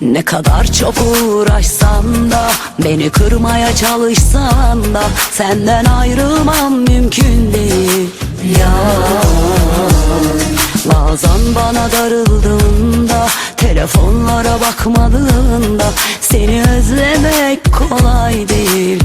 Ne kadar çok uğraşsan da Beni kırmaya çalışsan da Senden ayrılmam mümkün değil. Ya Bazen bana darıldığında Telefonlara bakmadığında Seni özlemek kolay değil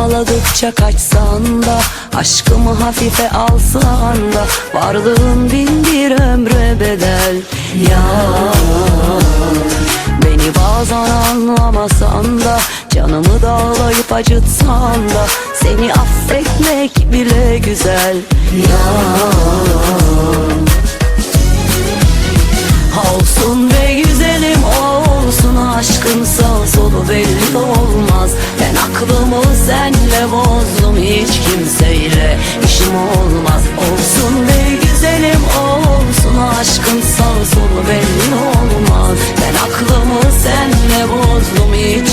kovaladıkça kaçsan da Aşkımı hafife alsan da Varlığın bin bir ömre bedel. Ya Beni bazen anlamasan da Canımı dağlayıp acıtsan da Seni affetmek bile güzel. Ya senle bozdum hiç kimseyle. İşim olmaz Olsun be güzelim olsun aşkın sağ solu belli olmaz. Ben aklımı senle bozdum hiç